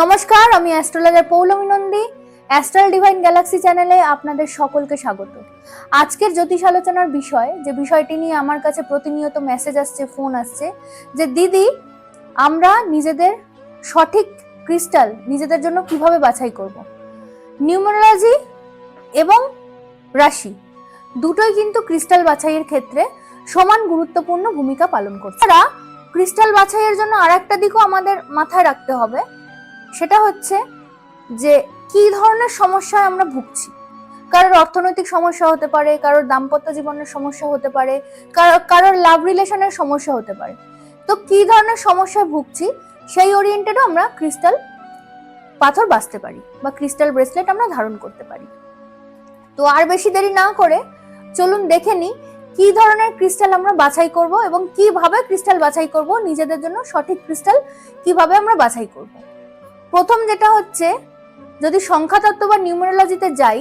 নমস্কার, আমি astrologer Poulami Nandi astral divine galaxy চ্যানেলে আপনাদের সকলকে স্বাগত। আজকের জ্যোতিষ আলোচনার বিষয়, যে বিষয়টি নিয়ে আমার কাছে প্রতিনিয়ত মেসেজ আসছে ফোন আসছে, যে দিদি, আমরা নিজেদের সঠিক ক্রিস্টাল নিজেদের জন্য কীভাবে বাছাই করব? নিউমারোলজি এবং রাশি দুটোই কিন্তু ক্রিস্টাল বাছাইয়ের ক্ষেত্রে সমান গুরুত্বপূর্ণ ভূমিকা পালন করছে। ক্রিস্টাল বাছাইয়ের জন্য আর একটা দিকও আমাদের মাথায় রাখতে হবে সেটা হচ্ছে যে কি ধরনের সমস্যায় আমরা ভুগছি? কারোর অর্থনৈতিক সমস্যা হতে পারে, কারোর দাম্পত্য জীবনের সমস্যা হতে পারে, কারো- কারোর লাভ রিলেশনের সমস্যা হতে পারে। তো কি ধরনের সমস্যায় ভুগছি? সেই ওরিয়েন্টেডও আমরা ক্রিস্টাল পাথর বাঁচতে পারি বা ক্রিস্টাল ব্রেসলেট আমরা ধারণ করতে পারি। তো আর বেশি দেরি না করে চলুন দেখে নিই কি ধরনের ক্রিস্টাল আমরা বাছাই করব এবং কীভাবে ক্রিস্টাল বাছাই করব, নিজেদের জন্য সঠিক ক্রিস্টাল কীভাবে আমরা বাছাই করব। প্রথম যেটা হচ্ছে, যদি সংখ্যাতত্ত্ব বা নিউমারোলজিতে যাই,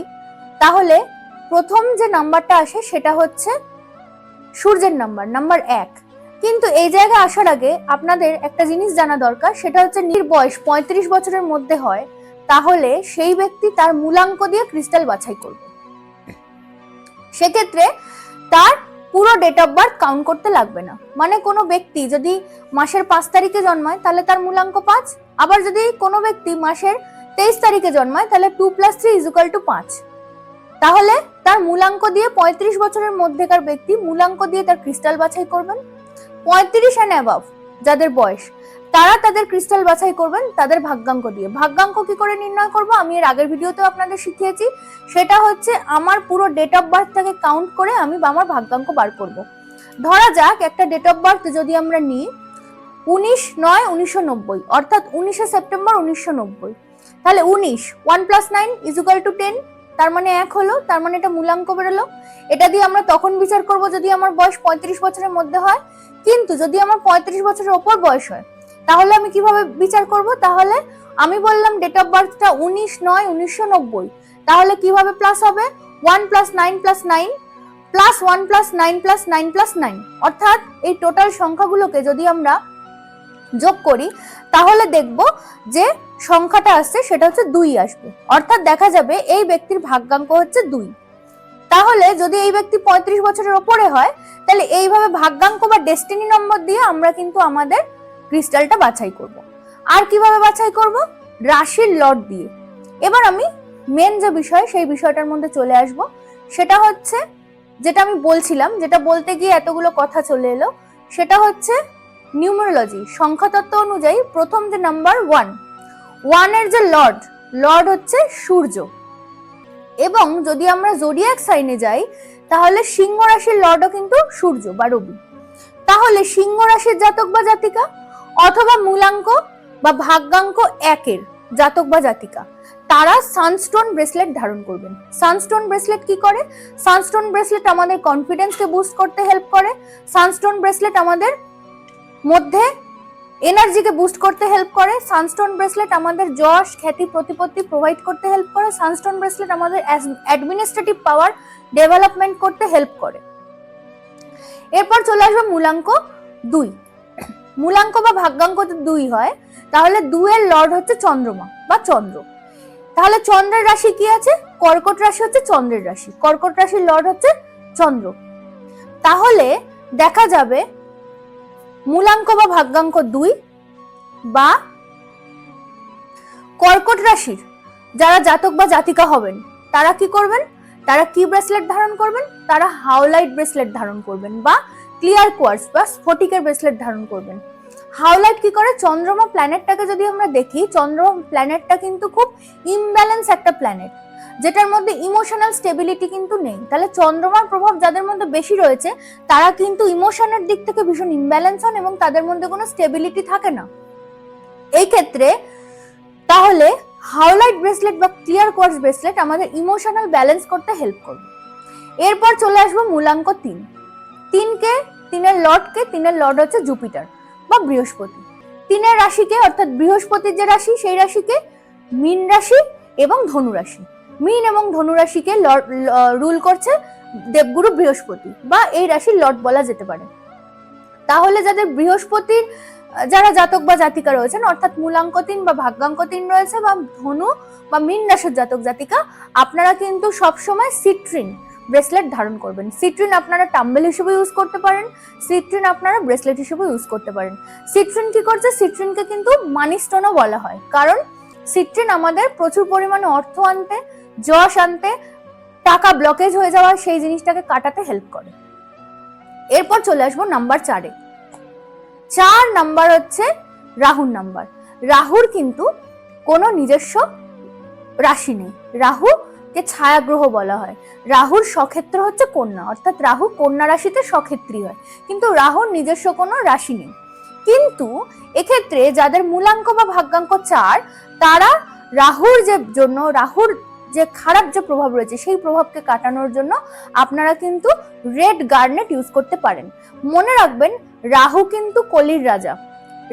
তাহলে প্রথম যে নাম্বারটা আসে সেটা হচ্ছে সূর্যের নাম্বার নাম্বার এক। কিন্তু এই জায়গায় আসার আগে আপনাদের একটা জিনিস জানা দরকার, সেটা হচ্ছে নির বয়স পঁয়ত্রিশ বছরের মধ্যে হয়, তাহলে সেই ব্যক্তি তার মূলাঙ্ক দিয়ে ক্রিস্টাল বাছাই করবে। সেক্ষেত্রে তার পুরো ডেট অফ বার্থ কাউন্ট করতে লাগবে না। মানে কোনো ব্যক্তি যদি মাসের পাঁচ তারিখে জন্মায়, তাহলে তার মূলাঙ্ক পাঁচ আবার যদি কোনো ব্যক্তি মাসের তেইশ তারিখে জন্মায়, তাহলে two plus three is equal to পাঁচ। তাহলে তার মূলাঙ্ক দিয়ে পঁয়ত্রিশ বছরের মধ্যেকার ব্যক্তি মূলাঙ্ক দিয়ে তার ক্রিস্টাল বাছাই করবেন। পঁয়ত্রিশ অ্যান্ড অ্যাবাভ যাদের বয়স, তারা তাদের ক্রিস্টাল বাছাই করবেন, তাদের ভাগ্যাঙ্ক দিয়ে। ভাগ্যাঙ্ক কি করে নির্ণয় করব? আমি এর আগের ভিডিওতেও আপনাদের শিখিয়েছি। সেটা হচ্ছে আমার পুরো ডেট অফ বার্থটাকে কাউন্ট করে আমি আমার ভাগ্যাঙ্ক বার করব। ধরা যাক একটা ডেট অফ বার্থ যদি আমরা নিই উনিশ নয় উনিশশো নব্বই, অর্থাৎ উনিশে সেপ্টেম্বর উনিশশো নব্বই। তাহলে উনিশ, one plus nine is equal to ten তার মানে এক হলো, তার মানে এটা মূলাঙ্ক বেরোলো। এটা দিয়ে আমরা তখন বিচার করব যদি আমার বয়স পঁয়ত্রিশ বছরের মধ্যে হয়। কিন্তু যদি আমার পঁয়ত্রিশ বছরের ওপর বয়স হয়, তাহলে আমি কীভাবে বিচার করব? তাহলে আমি বললাম ডেট অফ বার্থটা উনিশ নয় উনিশশো নব্বই। তাহলে কীভাবে প্লাস হবে? One plus nine plus nine plus one plus nine plus nine plus nine. অর্থাৎ এই টোটাল সংখ্যাগুলোকে যদি আমরা যোগ করি, তাহলে দেখব যে সংখ্যাটা আসছে সেটা হচ্ছে দুই আসবে। অর্থাৎ দেখা যাবে এই ব্যক্তির ভাগ্যাঙ্ক হচ্ছে দুই। তাহলে যদি এই ব্যক্তি পঁয়ত্রিশ বছরের ওপরে হয়, তাহলে এইভাবে ভাগ্যাঙ্ক বা ডেস্টিনি নম্বর দিয়ে আমরা কিন্তু আমাদের ক্রিস্টালটা বাছাই করব। আর কীভাবে বাছাই করব? রাশির লট দিয়ে। এবার আমি মেন যে বিষয়, সেই বিষয়টার মধ্যে চলে আসব। সেটা হচ্ছে, যেটা আমি বলছিলাম, যেটা বলতে গিয়ে এতগুলো কথা চলে এলো, সেটা হচ্ছে নিউমারোলজি সংখ্যাতত্ত্ব অনুযায়ী প্রথম যে নাম্বার ওয়ান ওয়ানের যে লর্ড লর্ড হচ্ছে সূর্য। এবং যদি আমরা জোডিয়াক সাইনে যাই, তাহলে সিংহ রাশির লর্ডও কিন্তু সূর্য বা রবি। তাহলে সিংহ রাশির জাতক বা জাতিকা অথবা মূলাঙ্ক বা ভাগ্যাঙ্ক একের জাতক বা জাতিকা, তারা সানস্টোন ব্রেসলেট ধারণ করবেন। সানস্টোন ব্রেসলেট কি করে? সানস্টোন ব্রেসলেট আমাদের কনফিডেন্সকে বুস্ট করতে হেল্প করে। সানস্টোন ব্রেসলেট আমাদের মধ্যে এনার্জিকে বুস্ট করতে হেল্প করে। সানস্টোন ব্রেসলেট আমাদের যশ, খ্যাতি, প্রতিপত্তি প্রোভাইড করতে হেল্প করে। সানস্টোন ব্রেসলেট আমাদের অ্যাডমিনিস্ট্রেটিভ পাওয়ার ডেভেলপমেন্ট করতে হেল্প করে। এরপর চলে আসবে মূলাঙ্ক দুই। মূলাঙ্ক বা ভাগ্যাঙ্ক যদি দুই হয়, তাহলে দুয়ের লর্ড হচ্ছে চন্দ্রমা বা চন্দ্র। তাহলে চন্দ্রের রাশি কি আছে? কর্কট রাশি হচ্ছে চন্দ্রের রাশি। কর্কট রাশির লর্ড হচ্ছে চন্দ্র। তাহলে দেখা যাবে মূলাঙ্ক বা ভাগ্যাঙ্ক দুই বা কর্কট রাশির যারা জাতক বা জাতিকা হবেন, তারা কি করবেন? তারা কি ব্রেসলেট ধারণ করবেন? তারা হাওলাইট ব্রেসলেট ধারণ করবেন বা ক্লিয়ার কোয়ার্স বা স্ফটিকের ব্রেসলেট ধারণ করবেন। হাওলাইট কি করে? চন্দ্রমা প্ল্যানেটটাকে যদি আমরা দেখি, চন্দ্রমা প্ল্যানেটটা কিন্তু খুব ইমব্যালেন্স একটা প্ল্যানেট যেটার মধ্যে ইমোশনাল স্টেবিলিটি কিন্তু নেই। তাহলে চন্দ্রমার প্রভাব যাদের মধ্যে বেশি রয়েছে, তারা কিন্তু ইমোশনের দিক থেকে ভীষণ ইমব্যালেন্স হন এবং তাদের মধ্যে কোনো স্টেবিলিটি থাকে না। এই ক্ষেত্রে তাহলে হাওলাইট ব্রেসলেট বা ক্লিয়ার কোয়ার্স ব্রেসলেট আমাদের ইমোশনাল ব্যালেন্স করতে হেল্প করবে। এরপর চলে আসব মূলাঙ্ক তিন। তিনকে, তিনের লর্ডকে, তিনের লর্ড হচ্ছে জুপিটার বা বৃহস্পতি। তিনের রাশিকে অর্থাৎ বৃহস্পতির যে রাশি, সেই রাশিকে মীন রাশি এবং ধনু রাশি। মীন এবং ধনু রাশিকে রুল করছে দেবগুরু বৃহস্পতি বা এই রাশির লর্ড বলা যেতে পারে। তাহলে যাদের বৃহস্পতির যারা জাতক বা জাতিকা রয়েছেন, অর্থাৎ মূলাঙ্কতিন বা ভাগ্যাঙ্কতিন রয়েছে বা ধনু বা মীন রাশির জাতক জাতিকা, আপনারা কিন্তু সবসময় সিট্রিন ব্রেসলেট ধারণ করবেন। সিট্রিন আপনারা টাম্বেল হিসেবে ইউজ করতে পারেন, সিট্রিন আপনারা ব্রেসলেট হিসেবে ইউজ করতে পারেন। সিট্রিন কি করছে? সিট্রিনকে কিন্তু মানি স্টোনও বলা হয়। কারণ সিট্রিন আমাদের প্রচুর পরিমাণে অর্থ আনতে যশ আনতে টাকা ব্লকেজ হয়ে যাওয়া সেই জিনিসটাকে কাটাতে হেল্প করে। এরপর চলে আসব নাম্বার চারে চার নাম্বার হচ্ছে রাহুর নাম্বার রাহুর কিন্তু কোনো নিজস্ব রাশি নেই। রাহু কে ছায়া গ্রহ বলা হয়। রাহুর সক্ষেত্র হচ্ছে কন্যা। অর্থাৎ রাহু কন্যা রাশিতে সক্ষেত্রী হয়। কিন্তু রাহুর নিজস্ব কোনো রাশি নেই। কিন্তু এক্ষেত্রে যাদের মূলাঙ্ক বা ভাগ্যাঙ্ক চার, তারা রাহুর যে জন্য, রাহুর যে খারাপ যে প্রভাব রয়েছে, সেই প্রভাবকে কাটানোর জন্য আপনারা কিন্তু রেড গার্নেট ইউজ করতে পারেন। মনে রাখবেন, রাহু কিন্তু কলির রাজা।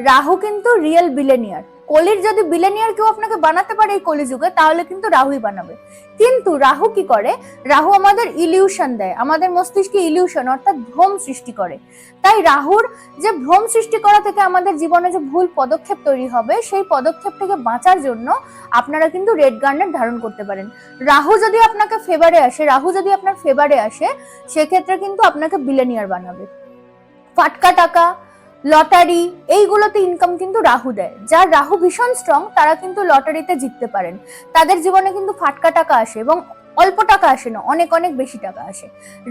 রাহু কিন্তু রিয়েল বিলেনিয়ার কলির যদি বিলেনিয়ার কেউ আপনাকে বানাতে পারে এই কলিযুগে তাহলে কিন্তু রাহুই বানাবে। কিন্তু রাহু কি করে? রাহু আমাদের ইলিউশন দেয়, আমাদের মস্তিষ্কে ইলিউশন অর্থাৎ ভ্রম সৃষ্টি করে। তাই রাহুর যে ভ্রম সৃষ্টি করা থেকে আমাদের জীবনে যে ভুল পদক্ষেপ তৈরি হবে, সেই পদক্ষেপ থেকে বাঁচার জন্য আপনারা কিন্তু রেড গার্নেট ধারণ করতে পারেন। রাহু যদি আপনাকে ফেভারে আসে, রাহু যদি আপনার ফেভারে আসে, সেক্ষেত্রে কিন্তু আপনাকে বিলেনিয়ার বানাবে। ফাটকা টাকা লটারি, এইগুলোতে ইনকাম কিন্তু রাহু দেয়। যার রাহু ভীষণ স্ট্রং তারা কিন্তু লটারিতে জিততে পারেন। তাদের জীবনে কিন্তু ফাটকা টাকা আসে এবং অল্প টাকা আসে না, অনেক অনেক বেশি টাকা আসে।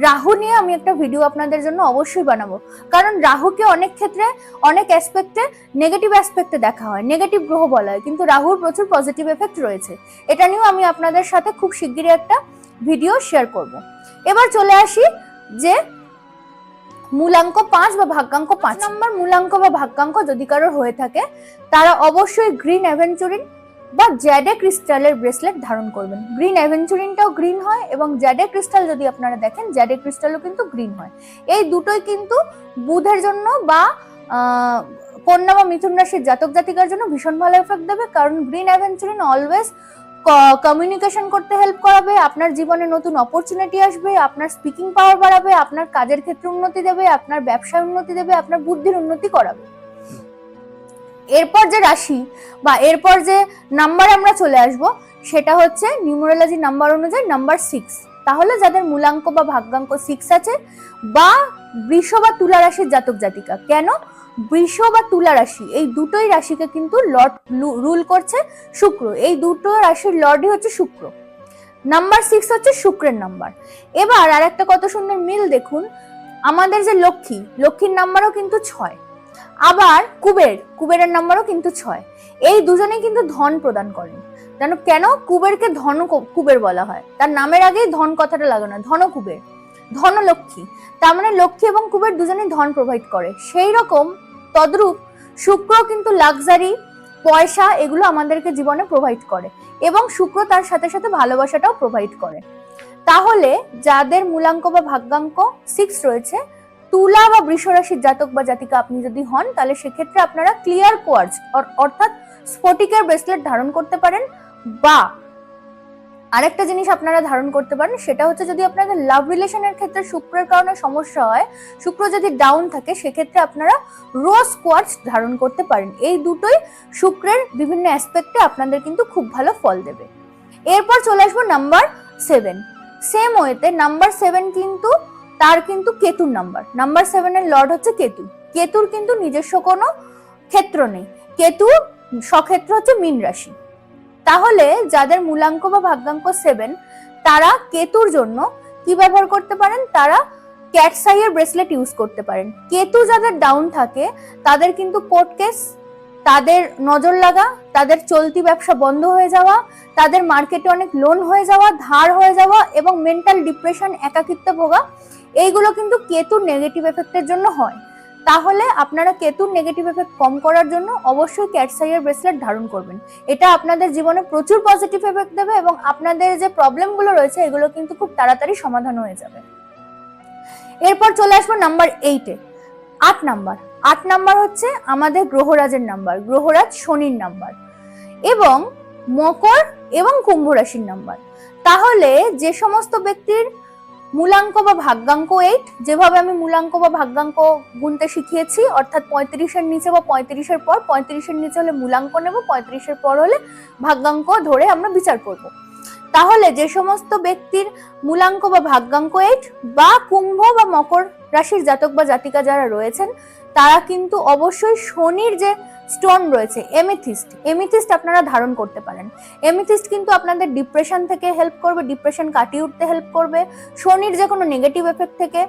রাহু নিয়ে আমি একটা ভিডিও আপনাদের জন্য অবশ্যই বানাবো। কারণ রাহুকে অনেক ক্ষেত্রে অনেক অ্যাসপেক্টে নেগেটিভ অ্যাসপেক্টে দেখা হয় নেগেটিভ গ্রহ বলা হয়। কিন্তু রাহুর প্রচুর পজিটিভ এফেক্ট রয়েছে। এটা নিয়েও আমি আপনাদের সাথে খুব শিগগিরই একটা ভিডিও শেয়ার করব। এবার চলে আসি যে মূলাঙ্ক পাঁচ বা ভাগ্যাঙ্ক পাঁচ নম্বর মূলাঙ্ক বা ভাগ্যাঙ্ক যদি কারোর হয়ে থাকে তারা অবশ্যই গ্রিন অ্যাভেঞ্চুরিন বা জ্যাডে ক্রিস্টালের ব্রেসলেট ধারণ করবেন। গ্রিন অ্যাভেঞ্চুরিনটাও গ্রিন হয় এবং জ্যাডে ক্রিস্টাল যদি আপনারা দেখেন জ্যাডে ক্রিস্টালও কিন্তু গ্রিন হয়। এই দুটোই কিন্তু বুধের জন্য বা কন্যা বা মিথুন রাশির জাতক জাতিকার জন্য ভীষণ ভালো এফেক্ট দেবে কারণ গ্রিন অ্যাভেঞ্চুরিন অলওয়েজ কমিউনিকেশন করতে হেল্প করাবে, আপনার জীবনে নতুন অপরচুনিটি আসবে, আপনার স্পিকিং পাওয়ার বাড়াবে, আপনার কাজের ক্ষেত্রে উন্নতি দেবে, আপনার ব্যবসায় উন্নতি দেবে, আপনার বুদ্ধির উন্নতি করাবে। এরপর যে রাশি বা এরপর যে নাম্বার আমরা চলে আসব, সেটা হচ্ছে নিউমারোলজি নাম্বার অনুযায়ী নাম্বার সিক্স তাহলে যাদের মূলাঙ্ক বা ভাগ্যাঙ্ক সিক্স আছে বা বৃষ বা তুলা রাশির জাতক জাতিকা, কেন? বৃষ বা তুলা রাশি, এই দুটোই রাশিকে কিন্তু লর্ড রুল করছে শুক্র। এই দুটো রাশির লর্ডই হচ্ছে শুক্র। নাম্বার সিক্স হচ্ছে শুক্রের নাম্বার। এবার আর একটা কত সুন্দর মিল দেখুন, আমাদের যে লক্ষ্মী, লক্ষ্মীর নাম্বারও কিন্তু ছয়। আবার কুবের, কুবেরের নাম্বারও কিন্তু ছয়। এই দুজনেই কিন্তু ধন প্রদান করেন। জানো কেন কুবেরকে ধন কুবের বলা হয়? তার নামের আগেই ধন কথাটা লাগানো, ধন কুবের, ধন লক্ষ্মী। তার মানে লক্ষ্মী এবং কুবের দুজনেই ধন প্রোভাইড করে। সেই রকম তদ্রূপ শুক্র কিন্তু লাক্সারি পয়সা এগুলো আমাদেরকে জীবনে প্রোভাইড করে এবং শুক্র তার সাথে সাথে ভালোবাসাটাও প্রোভাইড করে। তাহলে যাদের মূলাঙ্ক বা ভাগ্যাঙ্ক সিক্স রয়েছে, তুলা বা বৃষ রাশির জাতক বা জাতিকা আপনি যদি হন, তাহলে সেক্ষেত্রে আপনারা ক্লিয়ার কোয়ার্জ অর্থাৎ স্ফটিকের ব্রেসলেট ধারণ করতে পারেন বা আরেকটা জিনিস আপনারা ধারণ করতে পারেন, সেটা হচ্ছে যদি আপনাদের লাভ রিলেশনের ক্ষেত্রে শুক্রের কারণে সমস্যা হয়, শুক্র যদি ডাউন থাকে, সেক্ষেত্রে আপনারা রোজ কোয়ার্জ ধারণ করতে পারেন। এই দুটোই শুক্রের বিভিন্ন অ্যাসপেক্টে আপনাদের কিন্তু খুব ভালো ফল দেবে। এরপর চলে আসব নাম্বার সেভেন সেম ওয়েতে নাম্বার সেভেন কিন্তু, তার কিন্তু কেতুর নাম্বার নাম্বার সেভেনের লর্ড হচ্ছে কেতু। কেতুর কিন্তু নিজস্ব কোনো ক্ষেত্র নেই। কেতু সক্ষেত্র হচ্ছে মীন রাশি। তাহলে যাদের মূলাঙ্ক বা ভাগ্যাঙ্ক সেভেন তারা কেতুর জন্য কি ব্যবহার করতে পারেন? তারা ক্যাটসাইয়ের ব্রেসলেট ইউজ করতে পারেন। কেতু যাদের ডাউন থাকে, তাদের কিন্তু কোর্ট কেস তাদের নজর লাগা, তাদের চলতি ব্যবসা বন্ধ হয়ে যাওয়া, তাদের মার্কেটে অনেক লোন হয়ে যাওয়া, ধার হয়ে যাওয়া এবং মেন্টাল ডিপ্রেশন একাকিত্ব ভোগা, এইগুলো কিন্তু কেতুর নেগেটিভ এফেক্টের জন্য হয়। তাহলে আপনারা কেতুর নেগেটিভ এফেক্ট কম করার জন্য অবশ্যই ক্যাটসাইয়ের ব্রেসলেট ধারণ করবেন। এটা আপনাদের জীবনে প্রচুর পজিটিভ এফেক্ট দেবে এবং আপনাদের যে প্রবলেমগুলো রয়েছে, এগুলো কিন্তু খুব তাড়াতাড়ি সমাধান হয়ে যাবে। এরপর চলে আসব নাম্বার এইটে আট নাম্বার আট নাম্বার হচ্ছে আমাদের গ্রহরাজের নাম্বার গ্রহরাজ শনির নাম্বার এবং মকর এবং কুম্ভ রাশির নাম্বার তাহলে যে সমস্ত ব্যক্তির মূলাঙ্ক বা ভাগ্যাঙ্ক এইট যেভাবে আমি মূলাঙ্ক বা ভাগ্যাঙ্ক গুনতে শিখিয়েছি, অর্থাৎ পঁয়ত্রিশের নিচে বা পঁয়ত্রিশের পর, পঁয়ত্রিশের নিচে হলে মূলাঙ্ক নেব, পঁয়ত্রিশের পর হলে ভাগ্যাঙ্ক ধরে আমরা বিচার করব। তাহলে যে সমস্ত ব্যক্তির মূলাঙ্ক বা ভাগ্যাঙ্ক এইট বা কুম্ভ বা মকর রাশির জাতক বা জাতিকা যারা রয়েছেন, তারা কিন্তু অবশ্যই শনির যে স্টোন রয়েছে এমিথিস্ট এমিথিস্ট আপনারা ধারণ করতে পারেন। এমিথিস্ট কিন্তু আপনাদের ডিপ্রেশন থেকে হেল্প করবে ডিপ্রেশন কাটিয়ে উঠতে হেল্প করবে, শনির যে কোনো নেগেটিভ এফেক্ট থেকে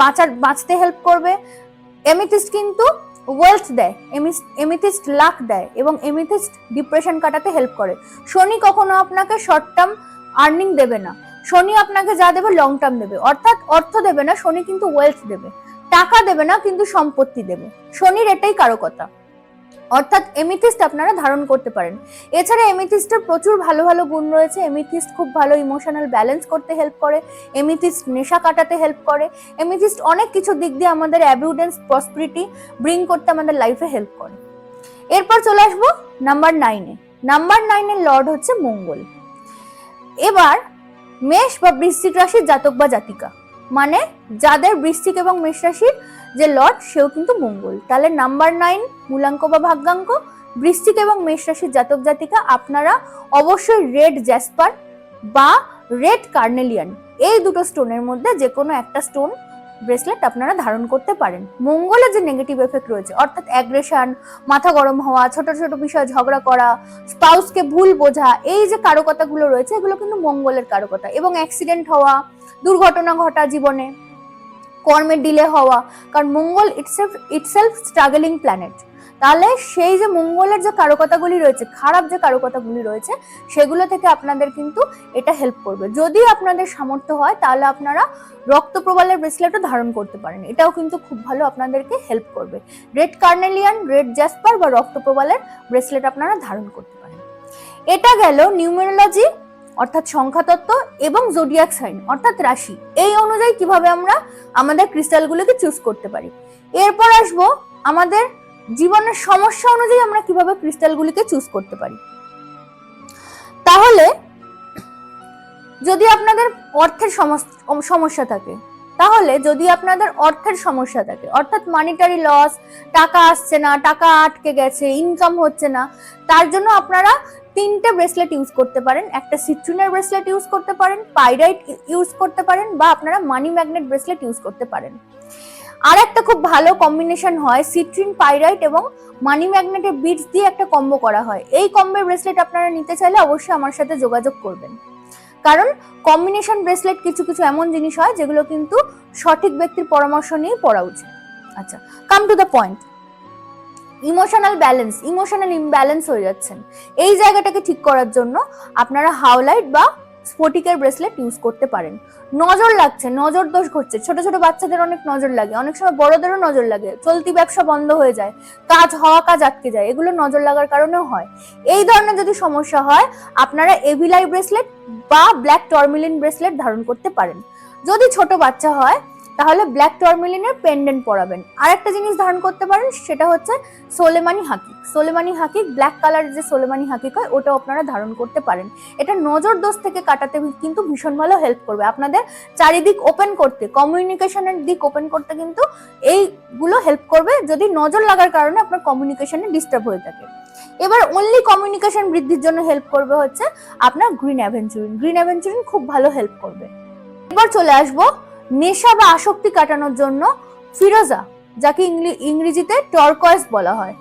বাঁচার, বাঁচতে হেল্প করবে। এমিথিস্ট কিন্তু ওয়েলথ দেয় এমিথিস্ট লাক দেয় এবং এমিথিস্ট ডিপ্রেশন কাটাতে হেল্প করে। শনি কখনো আপনাকে শর্ট টার্ম আর্নিং দেবে না। শনি আপনাকে যা দেবে লং টার্ম দেবে। অর্থাৎ অর্থ দেবে না, শনি কিন্তু ওয়েলথ দেবে। টাকা দেবে না, কিন্তু সম্পত্তি দেবে। শনির এটাই কারকতা অর্থাৎ এমিথিস্ট আপনারা ধারণ করতে পারেন। এছাড়া এমিথিস্টের প্রচুর ভালো ভালো গুণ রয়েছে। এমিথিস্ট খুব ভালো ইমোশনাল ব্যালেন্স করতে হেল্প করে। এমিথিস্ট নেশা কাটাতে হেল্প করে। এমিথিস্ট অনেক কিছু দিক দিয়ে আমাদের অ্যাবিউডেন্স প্রসপিরিটি ব্রিং করতে আমাদের লাইফে হেল্প করে। এরপর চলে আসব নাম্বার নাইনে নাম্বার নাইনের লর্ড হচ্ছে মঙ্গল। এবার মেষ বা বৃশ্চিক রাশির জাতক বা জাতিকা। মানে যাদের বৃশ্চিক এবং মেষ রাশির যে লর্ড, সেও কিন্তু মঙ্গল। তাহলে নাম্বার নাইন, মূলাঙ্ক বা ভাগ্যাঙ্ক, বৃশ্চিক এবং মেষ রাশির জাতক জাতিকা আপনারা অবশ্যই রেড জ্যাসপার বা রেড কার্নেলিয়ান। এই দুটো স্টোনের মধ্যে যে কোনো একটা স্টোন ব্রেসলেট আপনারা ধারণ করতে পারেন। মঙ্গলের যে নেগেটিভ এফেক্ট রয়েছে, অর্থাৎ অ্যাগ্রেশন, মাথা গরম হওয়া, ছোট ছোট বিষয়ে ঝগড়া করা, স্পাউসকে ভুল বোঝা, এই যে কারকতাগুলো রয়েছে, এগুলো কিন্তু মঙ্গলের কারকতা এবং অ্যাক্সিডেন্ট হওয়া, দুর্ঘটনা ঘটা জীবনে। কর্মের ডিলে হওয়া, কারণ Mangal itself itself struggling planet তাহলে সেই যে মঙ্গলের যে কারকতাগুলি রয়েছে, খারাপ যে কারকতাগুলি রয়েছে, সেগুলো থেকে আপনাদের কিন্তু এটা হেল্প করবে। যদি আপনাদের সামর্থ্য হয়, তাহলে আপনারা রক্ত প্রবালের ব্রেসলেটও ধারণ করতে পারেন। এটাও কিন্তু খুব ভালো আপনাদেরকে হেল্প করবে। রেড কার্নেলিয়ান রেড জ্যাসপার বা রক্ত প্রবালের ব্রেসলেট আপনারা ধারণ করতে পারেন। এটা গেল নিউমেরোলজি অর্থাৎ সংখ্যাতত্ত্ব এবং জোডিয়াক সাইন অর্থাৎ রাশি। এই অনুযায়ী কীভাবে আমরা আমাদের ক্রিস্টালগুলোকে চুজ করতে পারি। এরপর আসব আমাদের জীবনের সমস্যা অনুযায়ী আমরা কীভাবে ক্রিস্টালগুলিকে চুজ করতে পারি। তাহলে, যদি আপনাদের অর্থের সমস- সমস্যা থাকে, তাহলে যদি আপনাদের অর্থের সমস্যা থাকে, অর্থাৎ মানিটারি লস টাকা আসছে না, টাকা আটকে গেছে ইনকাম হচ্ছে না, তার জন্য আপনারা তিনটে ব্রেসলেট ইউজ করতে পারেন। একটা সিট্রিনের ব্রেসলেট ইউজ করতে পারেন পাইরাইট ইউজ করতে পারেন, বা আপনারা মানি ম্যাগনেট ব্রেসলেট ইউজ করতে পারেন। আর একটা খুব ভালো কম্বিনেশন হয় সিট্রিন পাইরাইট এবং মানি ম্যাগনেটের বিটস দিয়ে একটা কম্বো করা হয়। এই কম্বোর ব্রেসলেট আপনারা নিতে চাইলে অবশ্যই আমার সাথে যোগাযোগ করবেন। কারণ কম্বিনেশন ব্রেসলেট কিছু কিছু এমন জিনিস হয় যেগুলো কিন্তু সঠিক ব্যক্তির পরামর্শ নিয়ে পড়া উচিত। আচ্ছা come to the point emotional balance, emotional imbalance হয়ে যাচ্ছেন। এই জায়গাটাকে ঠিক করার জন্য আপনারা হাওলাইট বা স্ফটিকের ব্রেসলেট ইউজ করতে পারেন। নজর লাগছে, নজর দোষ ঘটছে। ছোট ছোট বাচ্চাদের অনেক নজর লাগে, অনেক সময় বড়দেরও নজর লাগে। চলতি ব্যবসা বন্ধ হয়ে যায়, কাজ, হওয়া কাজ আটকে যায়, এগুলো নজর লাগার কারণেও হয়। এই ধরনের যদি সমস্যা হয়, আপনারা এভিলাই ব্রেসলেট বা ব্ল্যাক টর্মিলিন ব্রেসলেট ধারণ করতে পারেন। যদি ছোট বাচ্চা হয় তাহলে ব্ল্যাক টর্মেলিনের পেন্ডেন্ট পরাবেন। আর একটা জিনিস ধারণ করতে পারেন, সেটা হচ্ছে সোলেমানি হাকিক। সোলেমানি হাকিক ব্ল্যাক কালার যে সোলেমানি হাকিক হয়, ওটাও আপনারা ধারণ করতে পারেন। এটা নজর দোষ থেকে কাটাতে কিন্তু ভীষণ ভালো হেল্প করবে। আপনাদের চারিদিক ওপেন করতে কমিউনিকেশনের দিক ওপেন করতে কিন্তু এইগুলো হেল্প করবে। যদি নজর লাগার কারণে আপনার কমিউনিকেশনে ডিস্টার্ব হয়ে থাকে। এবার অনলি কমিউনিকেশন বৃদ্ধির জন্য হেল্প করবে হচ্ছে আপনার গ্রিন অ্যাভেঞ্চুরিন গ্রিন অ্যাভেঞ্চুরিন খুব ভালো হেল্প করবে। এবার চলে আসব নেশা বা আসক্তি কাটানোর জন্য ফিরোজা, যাকে ইংরেজিতে টর্কয়েস বলা হয়।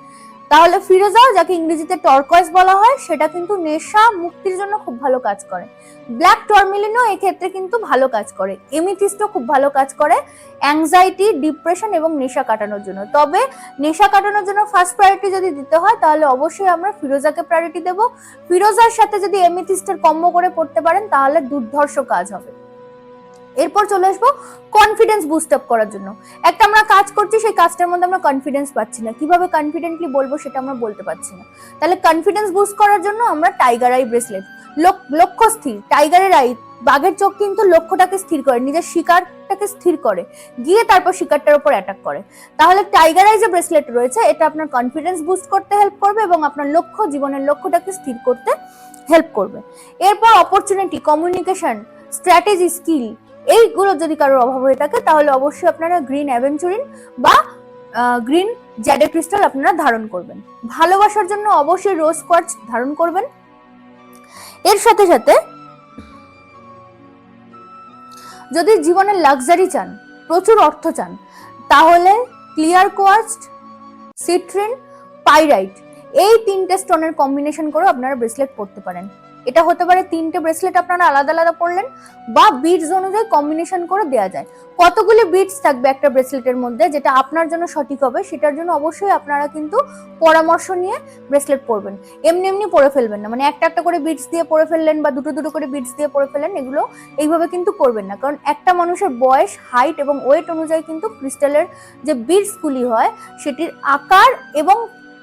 তাহলে ফিরোজা, যাকে ইংরেজিতে টর্কয়েস বলা হয়, সেটা কিন্তু নেশা, মুক্তির জন্য খুব ভালো কাজ করে। ব্ল্যাক টর্মিলিনও এক্ষেত্রে কিন্তু ভালো কাজ করে। এমিথিস্টও খুব ভালো কাজ করে অ্যাংজাইটি ডিপ্রেশন এবং নেশা কাটানোর জন্য। তবে নেশা কাটানোর জন্য ফার্স্ট প্রায়োরিটি যদি দিতে হয়, তাহলে অবশ্যই আমরা ফিরোজাকে প্রায়োরিটি দেব। ফিরোজার সাথে যদি এমিথিস্টের কম্বো করে পড়তে পারেন, তাহলে দুর্ধর্ষ কাজ হবে। এরপর চলে আসব কনফিডেন্স বুস্ট আপ করার জন্য। একটা আমরা কাজ করছি, সেই কাজটার মধ্যে আমরা কনফিডেন্স পাচ্ছি না। কীভাবে কনফিডেন্টলি বলব সেটা আমরা বলতে পারছি না। তাহলে কনফিডেন্স বুস্ট করার জন্য আমরা টাইগার আই ব্রেসলেট লক্ষ্য স্থির। টাইগারের আই বাঘের চোখ কিন্তু লক্ষ্যটাকে স্থির করে, নিজের শিকারটাকে স্থির করে। গিয়ে তারপর শিকারটার উপর অ্যাটাক করে। তাহলে টাইগার আই যে ব্রেসলেট রয়েছে, এটা আপনার কনফিডেন্স বুস্ট করতে হেল্প করবে এবং আপনার লক্ষ্য, জীবনের লক্ষ্যটাকে স্থির করতে হেল্প করবে। এরপর অপরচুনিটি কমিউনিকেশন স্ট্র্যাটেজি স্কিল এইগুলো যদি কারোর অভাব হয়ে থাকে, তাহলে অবশ্যই আপনারা গ্রিন অ্যাভেঞ্চুরিন বা গ্রিন জ্যাডে ক্রিস্টাল আপনারা ধারণ করবেন। ভালোবাসার জন্য অবশ্যই রোজ কোয়ার্টজ ধারণ করবেন। এর সাথে সাথে, যদি জীবনের লাক্সারি চান, প্রচুর অর্থ চান, তাহলে ক্লিয়ার কোয়ার্টজ সিট্রিন পাইরাইট এই তিনটে স্টোনের কম্বিনেশন করে আপনারা ব্রেসলেট পরতে পারেন। এটা হতে পারে তিনটে ব্রেসলেট আপনারা আলাদা আলাদা পরলেন বা বিটস অনুযায়ী কম্বিনেশন করে দেওয়া যায়। কতগুলি বিটস থাকবে একটা ব্রেসলেটের মধ্যে? যেটা আপনার জন্য সঠিক হবে, সেটার জন্য অবশ্যই আপনারা কিন্তু পরামর্শ নিয়ে ব্রেসলেট পরবেন। এমনি এমনি পরে ফেলবেন না। মানে একটা একটা করে বিটস দিয়ে পরে ফেললেন বা দুটো দুটো করে বিটস দিয়ে পরে ফেললেন, এগুলো এইভাবে কিন্তু করবেন না। কারণ একটা মানুষের বয়স হাইট এবং ওয়েট অনুযায়ী কিন্তু ক্রিস্টালের যে বিটসগুলি হয়, সেটির আকার এবং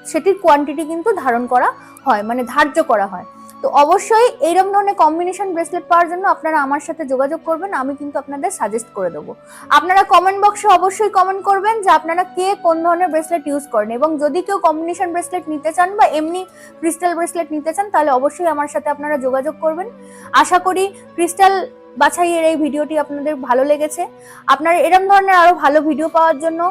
সেটির কোয়ান্টিটি কিন্তু ধারণ করা হয় মানে ধার্য করা হয়। তো অবশ্যই এইরকম ধরনের কম্বিনেশন ব্রেসলেট পাওয়ার জন্য আপনারা আমার সাথে যোগাযোগ করবেন, আমি কিন্তু আপনাদের সাজেস্ট করে দেবো। আপনারা কমেন্ট বক্সে অবশ্যই কমেন্ট করবেন যে আপনারা কে কোন ধরনের ব্রেসলেট ইউজ করেন এবং যদি কেউ কম্বিনেশন ব্রেসলেট নিতে চান বা এমনি ক্রিস্টাল ব্রেসলেট নিতে চান, তাহলে অবশ্যই আমার সাথে আপনারা যোগাযোগ করবেন। আশা করি ক্রিস্টাল বাছাইয়ের এই ভিডিওটি আপনাদের ভালো লেগেছে। আপনারা এরকম ধরনের আরও ভালো ভিডিও পাওয়ার জন্য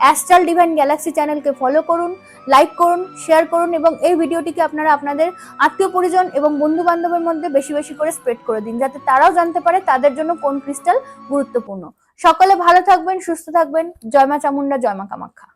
অ্যাস্ট্রাল ডিভাইন গ্যালাক্সি চ্যানেলকে ফলো করুন লাইক করুন শেয়ার করুন এবং এই ভিডিওটিকে আপনারা আপনাদের আত্মীয় পরিজন এবং বন্ধু বান্ধবের মধ্যে বেশি বেশি করে স্প্রেড করে দিন, যাতে তারাও জানতে পারে তাদের জন্য কোন ক্রিস্টাল গুরুত্বপূর্ণ। সকলে ভালো থাকবেন, সুস্থ থাকবেন। জয়মা চামুন্ডা জয় মা কামাখ্যা।